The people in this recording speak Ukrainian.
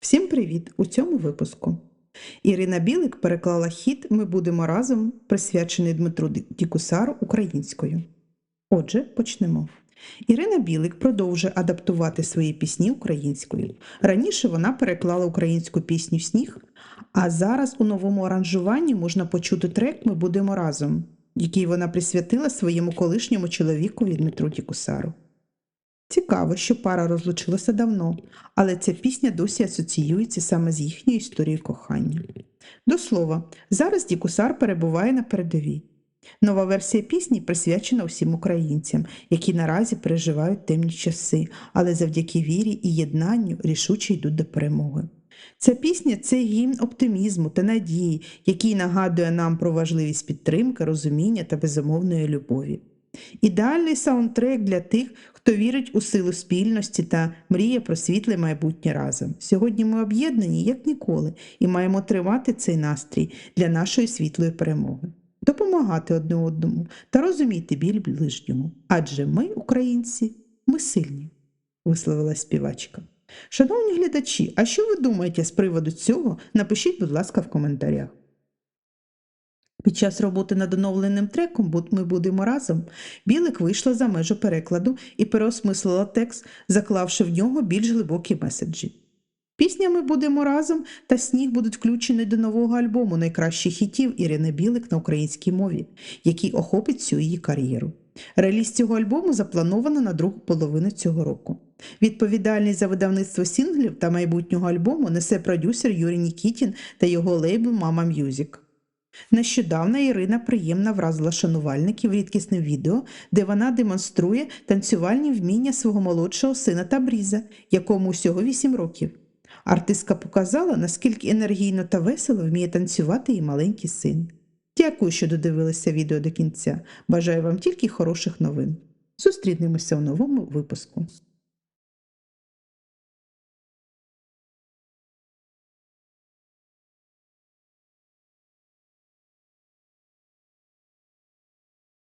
Всім привіт! У цьому випуску. Ірина Білик переклала хіт Ми будемо разом, присвячений Дмитру Дікусару українською. Отже, почнемо. Ірина Білик продовжує адаптувати свої пісні українською. Раніше вона переклала українську пісню Сніг, а зараз у новому аранжуванні можна почути трек Ми будемо разом, який вона присвятила своєму колишньому чоловікові Дмитру Дікусару. Цікаво, що пара розлучилася давно, але ця пісня досі асоціюється саме з їхньою історією кохання. До слова, зараз Дікусар перебуває на передовій. Нова версія пісні присвячена усім українцям, які наразі переживають темні часи, але завдяки вірі і єднанню рішуче йдуть до перемоги. Ця пісня це гімн оптимізму та надії, який нагадує нам про важливість підтримки, розуміння та безумовної любові. Ідеальний саундтрек для тих, хто вірить у силу спільності та мріє про світле майбутнє разом. Сьогодні ми об'єднані як ніколи і маємо тримати цей настрій для нашої світлої перемоги, допомагати одне одному та розуміти біль ближньому. Адже ми, українці, ми сильні, висловила співачка. Шановні глядачі, а що ви думаєте з приводу цього? Напишіть, будь ласка, в коментарях. Під час роботи над оновленим треком «Буд- Ми будемо разом Білик вийшла за межу перекладу і переосмислила текст, заклавши в нього більш глибокі меседжі. Пісня Ми будемо разом та сніг будуть включені до нового альбому найкращих хітів Ірини Білик на українській мові, який охопить всю її кар'єру. Реліз цього альбому заплановано на другу половину цього року. Відповідальність за видавництво сінглів та майбутнього альбому несе продюсер Юрій Нікітін та його лейбл Мама М'юзік. Нещодавно Ірина приємно вразила шанувальників рідкісним відео, де вона демонструє танцювальні вміння свого молодшого сина Табріза, якому всього 8 років. Артистка показала, наскільки енергійно та весело вміє танцювати її маленький син. Дякую, що додивилися відео до кінця. Бажаю вам тільки хороших новин. Зустрінемося у новому випуску.